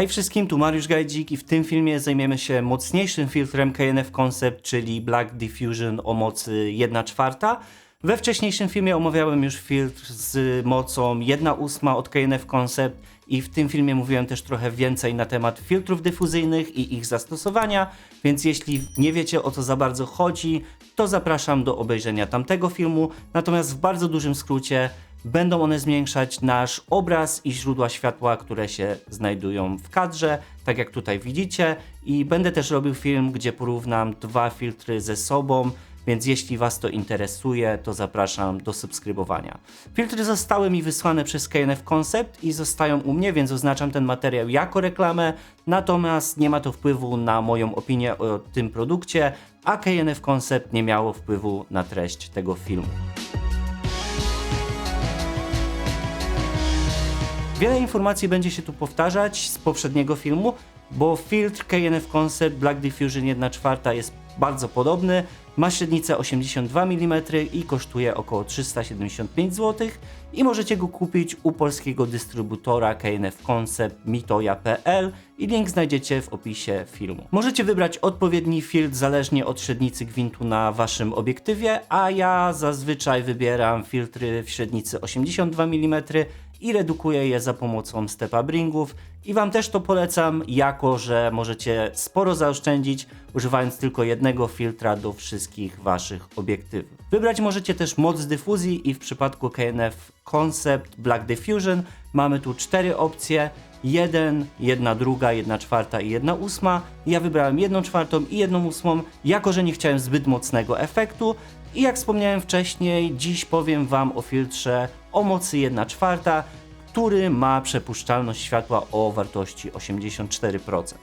Hej wszystkim, tu Mariusz Gajdzik i w tym filmie zajmiemy się mocniejszym filtrem KNF Concept, czyli Black Diffusion o mocy 1 czwarta. We wcześniejszym filmie omawiałem już filtr z mocą 1,8 od KNF Concept i w tym filmie mówiłem też trochę więcej na temat filtrów dyfuzyjnych i ich zastosowania, więc jeśli nie wiecie o co za bardzo chodzi, to zapraszam do obejrzenia tamtego filmu. Natomiast w bardzo dużym skrócie Będą one zmniejszać nasz obraz i źródła światła, które się znajdują w kadrze, tak jak tutaj widzicie. I będę też robił film, gdzie porównam dwa filtry ze sobą, więc jeśli Was to interesuje, to zapraszam do subskrybowania. Filtry zostały mi wysłane przez KNF Concept i zostają u mnie, więc oznaczam ten materiał jako reklamę, natomiast nie ma to wpływu na moją opinię o tym produkcie, a KNF Concept nie miało wpływu na treść tego filmu. Wiele informacji będzie się tu powtarzać z poprzedniego filmu, bo filtr KNF Concept Black Diffusion 1.4 jest bardzo podobny, ma średnicę 82 mm i kosztuje około 375 zł i możecie go kupić u polskiego dystrybutora KNF Concept mitoja.pl i link znajdziecie w opisie filmu. Możecie wybrać odpowiedni filtr zależnie od średnicy gwintu na waszym obiektywie, a ja zazwyczaj wybieram filtry w średnicy 82 mm i redukuję je za pomocą stepabringów i Wam też to polecam, jako że możecie sporo zaoszczędzić używając tylko jednego filtra do wszystkich Waszych obiektywów. Wybrać możecie też moc dyfuzji i w przypadku KNF Concept Black Diffusion mamy tu cztery opcje. Jeden, jedna druga, jedna czwarta i jedna ósma. Ja wybrałem jedną czwartą i jedną ósmą, jako że nie chciałem zbyt mocnego efektu. I jak wspomniałem wcześniej, dziś powiem Wam o filtrze o mocy 1 czwarta, który ma przepuszczalność światła o wartości 84%.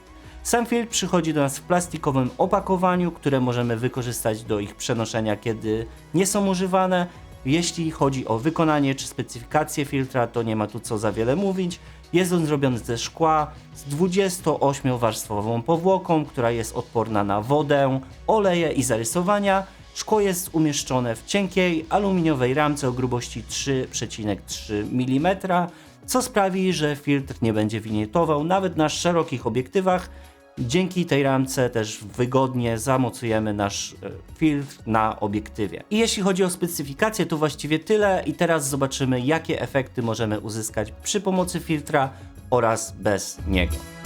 Sam filtr przychodzi do nas w plastikowym opakowaniu, które możemy wykorzystać do ich przenoszenia, kiedy nie są używane. Jeśli chodzi o wykonanie czy specyfikację filtra, to nie ma tu co za wiele mówić. Jest on zrobiony ze szkła z 28-warstwową powłoką, która jest odporna na wodę, oleje i zarysowania. Szkło jest umieszczone w cienkiej aluminiowej ramce o grubości 3,3 mm, co sprawi, że filtr nie będzie winietował nawet na szerokich obiektywach. Dzięki tej ramce też wygodnie zamocujemy nasz e, filtr na obiektywie. I jeśli chodzi o specyfikację, to właściwie tyle i teraz zobaczymy jakie efekty możemy uzyskać przy pomocy filtra oraz bez niego.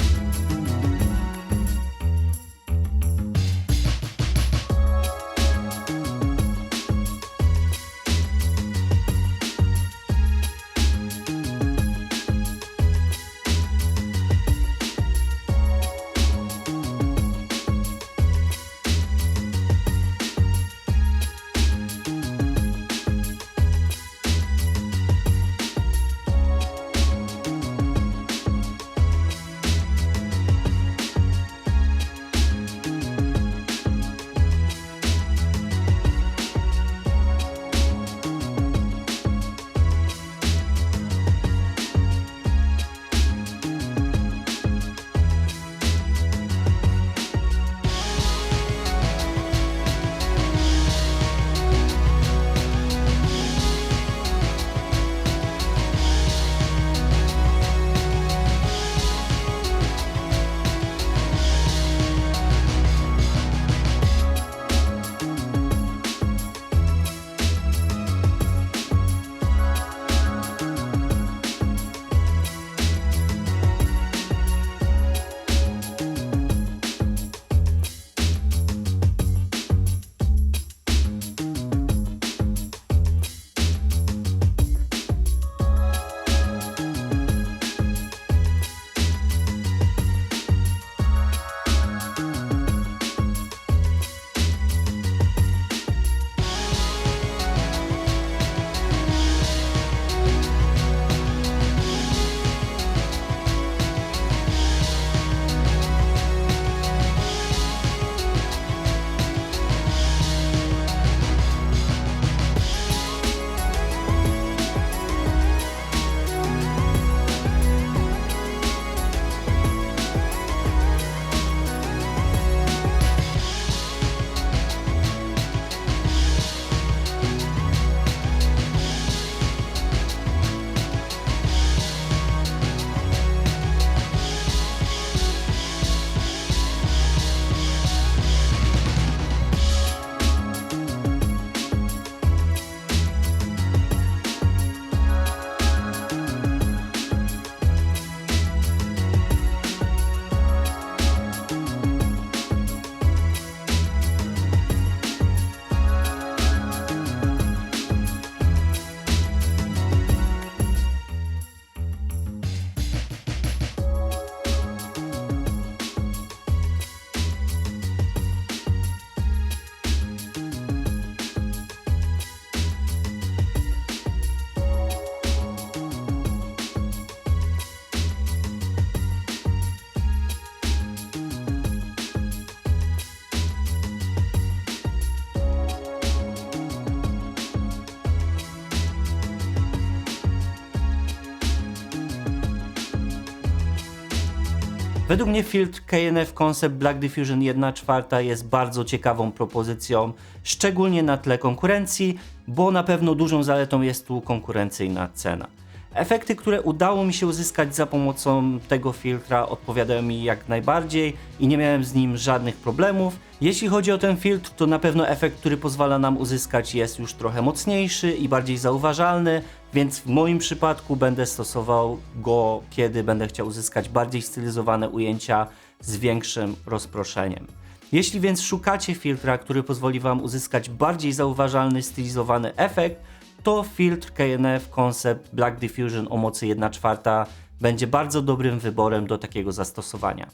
Według mnie filtr KNF Concept Black Diffusion 1.4 jest bardzo ciekawą propozycją, szczególnie na tle konkurencji, bo na pewno dużą zaletą jest tu konkurencyjna cena. Efekty, które udało mi się uzyskać za pomocą tego filtra odpowiadają mi jak najbardziej i nie miałem z nim żadnych problemów. Jeśli chodzi o ten filtr, to na pewno efekt, który pozwala nam uzyskać jest już trochę mocniejszy i bardziej zauważalny, więc w moim przypadku będę stosował go, kiedy będę chciał uzyskać bardziej stylizowane ujęcia z większym rozproszeniem. Jeśli więc szukacie filtra, który pozwoli Wam uzyskać bardziej zauważalny, stylizowany efekt, to filtr KNF Concept Black Diffusion o mocy 1.4 będzie bardzo dobrym wyborem do takiego zastosowania.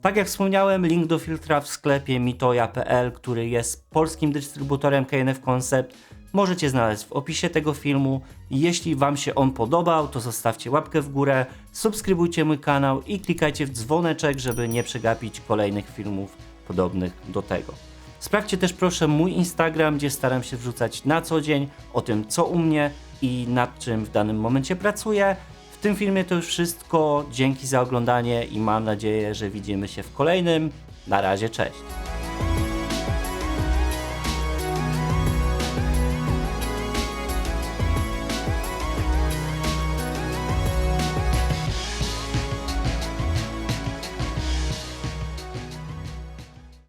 Tak jak wspomniałem, link do filtra w sklepie mitoja.pl, który jest polskim dystrybutorem KNF Concept, możecie znaleźć w opisie tego filmu. Jeśli Wam się on podobał, to zostawcie łapkę w górę, subskrybujcie mój kanał i klikajcie w dzwoneczek, żeby nie przegapić kolejnych filmów podobnych do tego. Sprawdźcie też proszę mój Instagram, gdzie staram się wrzucać na co dzień o tym, co u mnie i nad czym w danym momencie pracuję. W tym filmie to już wszystko. Dzięki za oglądanie i mam nadzieję, że widzimy się w kolejnym. Na razie, cześć.